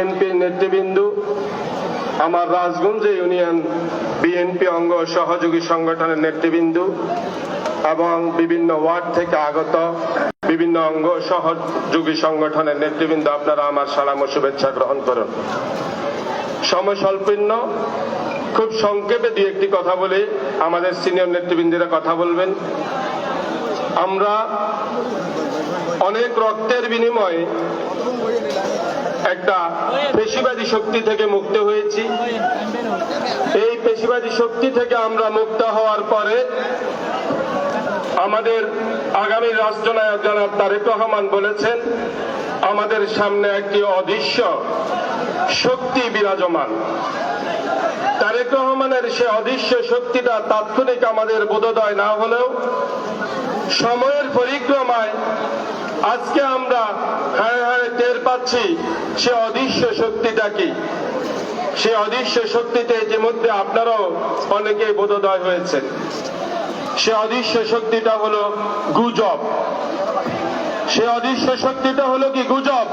বিএনপির নেতৃবৃন্দু, আমার Rajganj union BNP অঙ্গ সহযোগী সংগঠনের নেতৃবৃন্দু এবং বিভিন্ন ওয়ার্ড থেকে আগত বিভিন্ন অঙ্গ সহযোগী সংগঠনের নেতৃবৃন্দ, আপনারা আমার সালাম ও শুভেচ্ছা গ্রহণ করুন। সময় স্বল্পীর্ণ খুব সংক্ষেপে দুই একটি কথা বলে, আমাদের সিনিয়র নেতৃবৃন্দরা কথা বলবেন। আমরা অনেক রক্তের বিনিময়ে একটা পেশিবাদী শক্তি থেকে মুক্ত হয়েছি। এই পেশিবাদী শক্তি থেকে আমরা মুক্ত হওয়ার পরে আমাদের আগামী রাষ্ট্রনায়ক জনাব তারেক রহমান বলেছেন, আমাদের সামনে একটি অদৃশ্য শক্তি বিরাজমান। তারেক রহমানের সে অদৃশ্য শক্তিটা তাৎক্ষণিক আমাদের বোধোদয় না হলেও সময়ের পরিক্রমায় আজকে আমরা পাচ্ছি সে অদৃশ্য শক্তিটা কি? সে অদৃশ্য শক্তিতে ইতিমধ্যে আপনারাও অনেকে বোধোদয় হয়েছে। সে অদৃশ্য শক্তিটা হলো গুজব। সে অদৃশ্য শক্তিটা হলো কি গুজব?